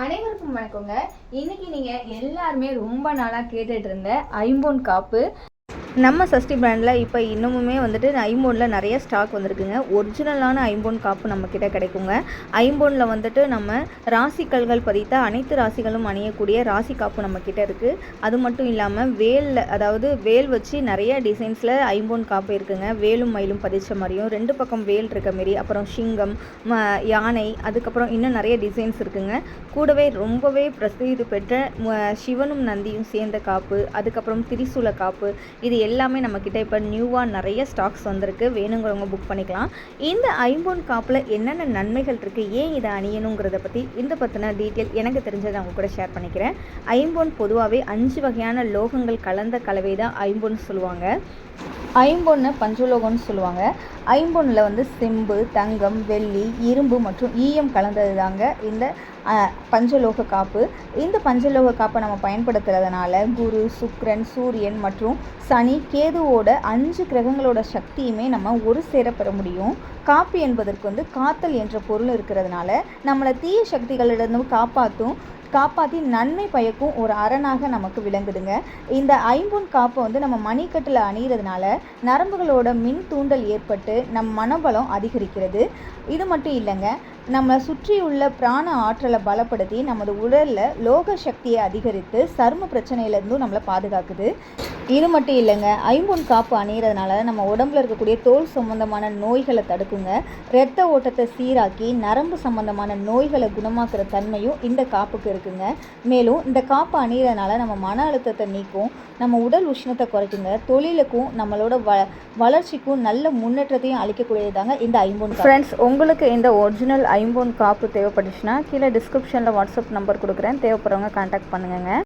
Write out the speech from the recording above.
அனைவருக்கும் வணக்கங்க. இன்னைக்கு நீங்க எல்லாருமே ரொம்ப நாளா கேட்டுட்டு இருந்த ஐம்போன் காப்பு நம்ம சஷ்டி பிராண்டில் இப்போ இன்னமுமே வந்துட்டு ஐம்போனில் நிறைய ஸ்டாக் வந்திருக்குங்க. ஒரிஜினலான ஐம்போன் காப்பு நம்மக்கிட்ட கிடைக்குங்க. ஐம்போனில் வந்துட்டு நம்ம ராசிக்கல்கள் பதித்த அனைத்து ராசிகளும் அணியக்கூடிய ராசி காப்பு நம்மக்கிட்ட இருக்குது அது மட்டும் இல்லாமல் வேலில் அதாவது வேல் வச்சு நிறைய டிசைன்ஸில் ஐம்போன் காப்பு இருக்குங்க. வேலும் மயிலும் பதிச்ச மாதிரியும் ரெண்டு பக்கம் வேல் இருக்க மாரி அப்புறம் சிங்கம் யானை அதுக்கப்புறம் இன்னும் நிறைய டிசைன்ஸ் இருக்குங்க. கூடவே ரொம்பவே பிரசித்தி பெற்ற சிவனும் நந்தியும் சேர்ந்த காப்பு அதுக்கப்புறம் திரிசூல காப்பு இது எல்லாமே நம்மக்கிட்ட இப்போ நியூவாக நிறைய ஸ்டாக்ஸ் வந்திருக்கு. வேணுங்கிறவங்க புக் பண்ணிக்கலாம். இந்த ஐம்போன் காப்பில் என்னென்ன நன்மைகள் இருக்குது ஏன் இதை அணியணுங்கிறத பற்றி இந்த பற்றின டீட்டெயில் எனக்கு தெரிஞ்சதை அவங்க கூட ஷேர் பண்ணிக்கிறேன். ஐம்போன் பொதுவாகவே அஞ்சு வகையான லோகங்கள் கலந்த கலவை தான் ஐம்போன் சொல்லுவாங்க. ஐம்பொன்னு பஞ்சலோகம்னு சொல்லுவாங்க. ஐம்பொன்னில் வந்து செம்பு தங்கம் வெள்ளி இரும்பு மற்றும் ஈயம் கலந்தது தாங்க இந்த பஞ்சலோக காப்பு. இந்த பஞ்சலோக காப்பை நம்ம பயன்படுத்துறதுனால குரு சுக்ரன் சூரியன் மற்றும் சனி கேதுவோட அஞ்சு கிரகங்களோட சக்தியுமே நம்ம ஒரு சேர பெற முடியும். காப்பு என்பதற்கு வந்து காத்தல் என்ற பொருள் இருக்கிறதுனால நம்மளை தீய சக்திகளிடம் காப்பாற்றும் காப்பாற்றி நன்மை பயக்கும் ஒரு அரணாக நமக்கு விளங்குதுங்க. இந்த ஐம்பொன் காப்பை வந்து நம்ம மணிக்கட்டில் அணிகிறதுனால நரம்புகளோட மின் தூண்டல் ஏற்பட்டு நம் மனபலம் அதிகரிக்கிறது. இது மட்டும் இல்லைங்க நம்ம சுற்றியுள்ள பிராண ஆற்றலை பலப்படுத்தி நமது உடலில் லோக சக்தியை அதிகரித்து சரும பிரச்சனையிலேருந்தும் நம்மளை பாதுகாக்குது. இது மட்டும் இல்லைங்க ஐம்பொன் காப்பு அணிகிறதுனால நம்ம உடம்புல இருக்கக்கூடிய தோல் சம்பந்தமான நோய்களை தடுக்குங்க. இரத்த ஓட்டத்தை சீராக்கி நரம்பு சம்பந்தமான நோய்களை குணமாக்குற தன்மையும் இந்த காப்புக்கு இருக்குங்க. மேலும் இந்த காப்பு அணிகிறதுனால நம்ம மன அழுத்தத்தை நீக்கும் நம்ம உடல் உஷ்ணத்தை குறைக்குங்க. தொழிலுக்கும் நம்மளோட வ வளர்ச்சிக்கும் நல்ல முன்னேற்றத்தையும் அளிக்கக்கூடியதாங்க இந்த ஐம்பொன் ஃப்ரெண்ட்ஸ் உங்களுக்கு இந்த ஒரிஜினல் ஐம்போன் காப்பு தேவைப்பட்டுச்சுன்னா கீழே டிஸ்கிரிப்ஷனில் வாட்ஸ்அப் நம்பர் கொடுக்குறேன். தேவைப்படுறவங்க கான்டாக்ட் பண்ணுங்கங்க.